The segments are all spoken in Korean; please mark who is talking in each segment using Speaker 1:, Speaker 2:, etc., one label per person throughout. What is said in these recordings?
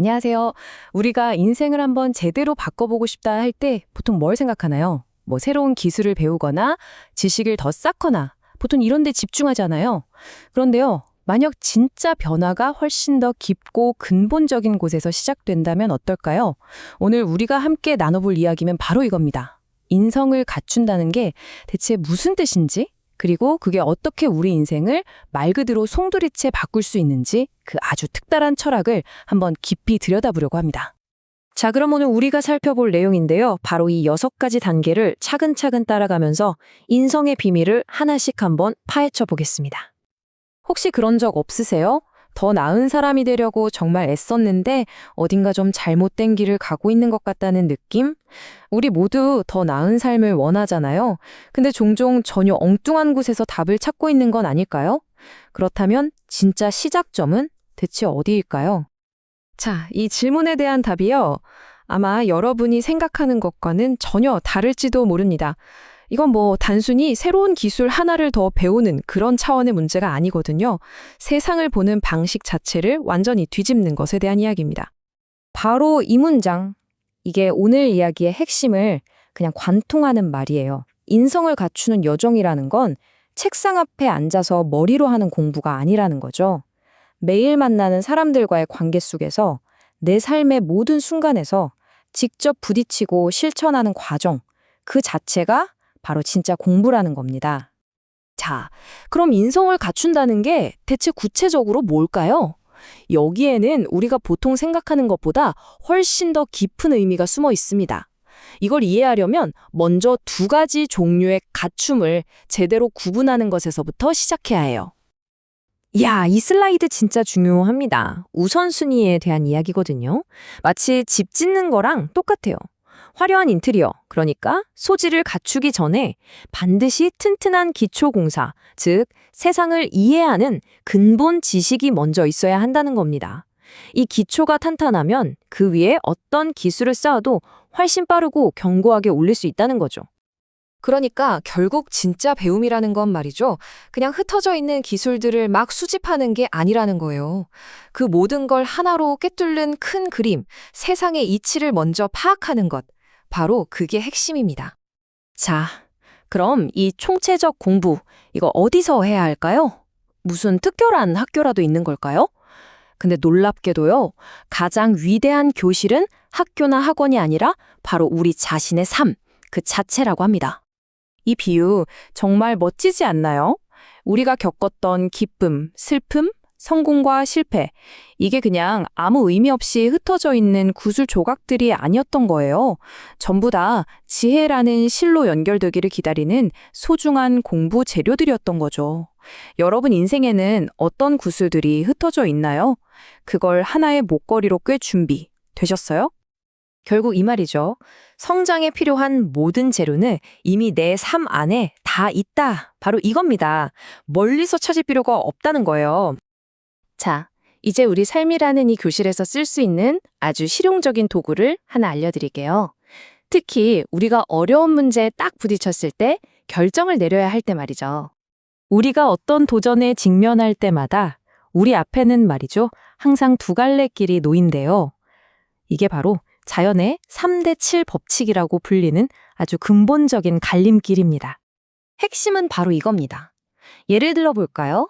Speaker 1: 안녕하세요. 우리가 인생을 한번 제대로 바꿔보고 싶다 할 때 보통 뭘 생각하나요? 뭐 새로운 기술을 배우거나 지식을 더 쌓거나 보통 이런 데 집중하잖아요. 그런데요. 만약 진짜 변화가 훨씬 더 깊고 근본적인 곳에서 시작된다면 어떨까요? 오늘 우리가 함께 나눠볼 이야기는 바로 이겁니다. 인성을 갖춘다는 게 대체 무슨 뜻인지, 그리고 그게 어떻게 우리 인생을 말 그대로 송두리째 바꿀 수 있는지 그 아주 특별한 철학을 한번 깊이 들여다보려고 합니다. 자, 그럼 오늘 우리가 살펴볼 내용인데요. 바로 이 여섯 가지 단계를 차근차근 따라가면서 인성의 비밀을 하나씩 한번 파헤쳐 보겠습니다. 혹시 그런 적 없으세요? 더 나은 사람이 되려고 정말 애썼는데 어딘가 좀 잘못된 길을 가고 있는 것 같다는 느낌? 우리 모두 더 나은 삶을 원하잖아요. 근데 종종 전혀 엉뚱한 곳에서 답을 찾고 있는 건 아닐까요? 그렇다면 진짜 시작점은 대체 어디일까요? 자, 이 질문에 대한 답이요. 아마 여러분이 생각하는 것과는 전혀 다를지도 모릅니다. 이건 뭐 단순히 새로운 기술 하나를 더 배우는 그런 차원의 문제가 아니거든요. 세상을 보는 방식 자체를 완전히 뒤집는 것에 대한 이야기입니다. 바로 이 문장. 이게 오늘 이야기의 핵심을 그냥 관통하는 말이에요. 인성을 갖추는 여정이라는 건 책상 앞에 앉아서 머리로 하는 공부가 아니라는 거죠. 매일 만나는 사람들과의 관계 속에서 내 삶의 모든 순간에서 직접 부딪히고 실천하는 과정, 그 자체가 바로 진짜 공부라는 겁니다. 자, 그럼 인성을 갖춘다는 게 대체 구체적으로 뭘까요? 여기에는 우리가 보통 생각하는 것보다 훨씬 더 깊은 의미가 숨어 있습니다. 이걸 이해하려면 먼저 두 가지 종류의 갖춤을 제대로 구분하는 것에서부터 시작해야 해요. 야, 이 슬라이드 진짜 중요합니다. 우선순위에 대한 이야기거든요. 마치 집 짓는 거랑 똑같아요. 화려한 인테리어, 그러니까 소지를 갖추기 전에 반드시 튼튼한 기초 공사, 즉 세상을 이해하는 근본 지식이 먼저 있어야 한다는 겁니다. 이 기초가 탄탄하면 그 위에 어떤 기술을 쌓아도 훨씬 빠르고 견고하게 올릴 수 있다는 거죠. 그러니까 결국 진짜 배움이라는 건 말이죠. 그냥 흩어져 있는 기술들을 막 수집하는 게 아니라는 거예요. 그 모든 걸 하나로 꿰뚫는 큰 그림, 세상의 이치를 먼저 파악하는 것. 바로 그게 핵심입니다. 자, 그럼 이 총체적 공부, 이거 어디서 해야 할까요? 무슨 특별한 학교라도 있는 걸까요? 근데 놀랍게도요, 가장 위대한 교실은 학교나 학원이 아니라 바로 우리 자신의 삶, 그 자체라고 합니다. 이 비유 정말 멋지지 않나요? 우리가 겪었던 기쁨, 슬픔, 성공과 실패, 이게 그냥 아무 의미 없이 흩어져 있는 구슬 조각들이 아니었던 거예요. 전부 다 지혜라는 실로 연결되기를 기다리는 소중한 공부 재료들이었던 거죠. 여러분 인생에는 어떤 구슬들이 흩어져 있나요? 그걸 하나의 목걸이로 꿰 준비 되셨어요? 결국 이 말이죠. 성장에 필요한 모든 재료는 이미 내 삶 안에 다 있다. 바로 이겁니다. 멀리서 찾을 필요가 없다는 거예요. 자, 이제 우리 삶이라는 이 교실에서 쓸 수 있는 아주 실용적인 도구를 하나 알려드릴게요. 특히 우리가 어려운 문제에 딱 부딪혔을 때 결정을 내려야 할 때 말이죠. 우리가 어떤 도전에 직면할 때마다 우리 앞에는 말이죠. 항상 두 갈래 길이 놓인데요. 이게 바로 자연의 3대 7 법칙이라고 불리는 아주 근본적인 갈림길입니다. 핵심은 바로 이겁니다. 예를 들어 볼까요?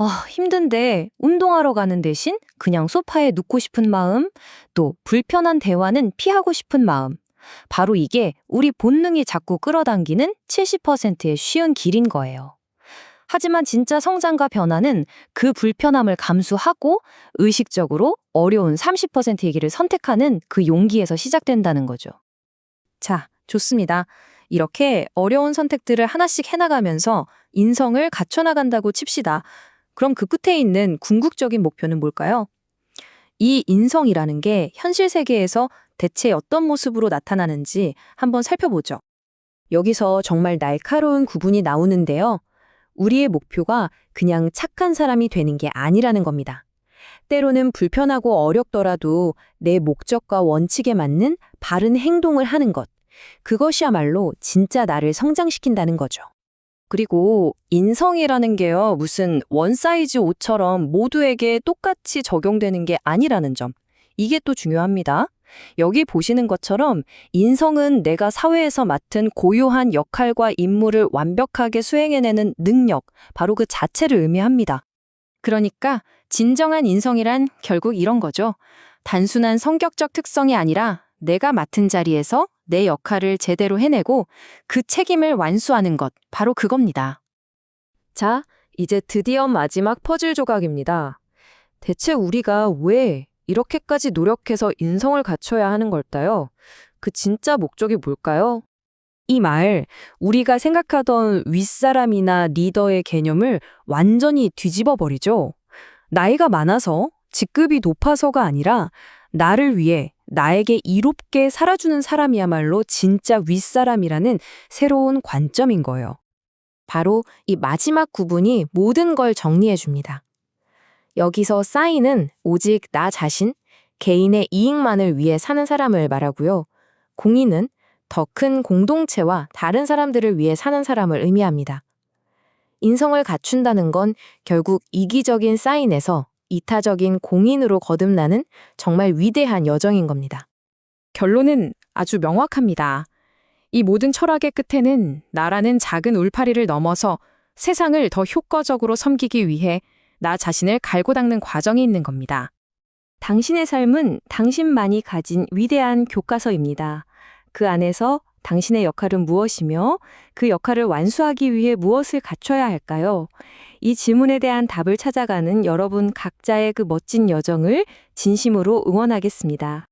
Speaker 1: 아, 힘든데 운동하러 가는 대신 그냥 소파에 눕고 싶은 마음, 또 불편한 대화는 피하고 싶은 마음. 바로 이게 우리 본능이 자꾸 끌어당기는 70%의 쉬운 길인 거예요. 하지만 진짜 성장과 변화는 그 불편함을 감수하고 의식적으로 어려운 30%의 길을 선택하는 그 용기에서 시작된다는 거죠. 자, 좋습니다. 이렇게 어려운 선택들을 하나씩 해나가면서 인성을 갖춰나간다고 칩시다. 그럼 그 끝에 있는 궁극적인 목표는 뭘까요? 이 인성이라는 게 현실 세계에서 대체 어떤 모습으로 나타나는지 한번 살펴보죠. 여기서 정말 날카로운 구분이 나오는데요. 우리의 목표가 그냥 착한 사람이 되는 게 아니라는 겁니다. 때로는 불편하고 어렵더라도 내 목적과 원칙에 맞는 바른 행동을 하는 것. 그것이야말로 진짜 나를 성장시킨다는 거죠. 그리고 인성이라는 게요, 무슨 원 사이즈 옷처럼 모두에게 똑같이 적용되는 게 아니라는 점. 이게 또 중요합니다. 여기 보시는 것처럼 인성은 내가 사회에서 맡은 고유한 역할과 임무를 완벽하게 수행해내는 능력, 바로 그 자체를 의미합니다. 그러니까 진정한 인성이란 결국 이런 거죠. 단순한 성격적 특성이 아니라 내가 맡은 자리에서 내 역할을 제대로 해내고 그 책임을 완수하는 것, 바로 그겁니다. 자, 이제 드디어 마지막 퍼즐 조각입니다. 대체 우리가 왜 이렇게까지 노력해서 인성을 갖춰야 하는 걸까요? 그 진짜 목적이 뭘까요? 이 말, 우리가 생각하던 윗사람이나 리더의 개념을 완전히 뒤집어 버리죠. 나이가 많아서, 직급이 높아서가 아니라, 나를 위해, 나에게 이롭게 살아주는 사람이야말로 진짜 윗사람이라는 새로운 관점인 거예요. 바로 이 마지막 구분이 모든 걸 정리해 줍니다. 여기서 싸이는 오직 나 자신, 개인의 이익만을 위해 사는 사람을 말하고요. 공인은 더 큰 공동체와 다른 사람들을 위해 사는 사람을 의미합니다. 인성을 갖춘다는 건 결국 이기적인 사인에서 이타적인 공인으로 거듭나는 정말 위대한 여정인 겁니다. 결론은 아주 명확합니다. 이 모든 철학의 끝에는 나라는 작은 울파리를 넘어서 세상을 더 효과적으로 섬기기 위해 나 자신을 갈고 닦는 과정이 있는 겁니다. 당신의 삶은 당신만이 가진 위대한 교과서입니다. 그 안에서 당신의 역할은 무엇이며 그 역할을 완수하기 위해 무엇을 갖춰야 할까요? 이 질문에 대한 답을 찾아가는 여러분 각자의 그 멋진 여정을 진심으로 응원하겠습니다.